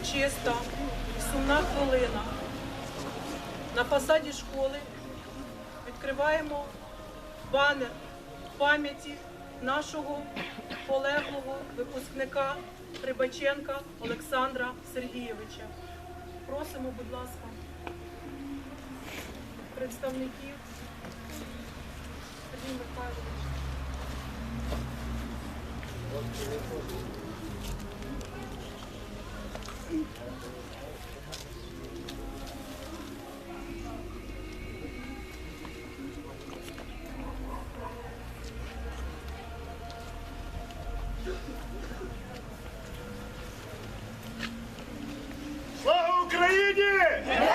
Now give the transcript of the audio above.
урочиста сумна хвилина. На фасаді школи відкриваємо банер пам'яті нашого полеглого випускника Рибаченка Олександра Сергійовича. Просимо, будь ласка, представників Сергій Михайлович. Слава Україні!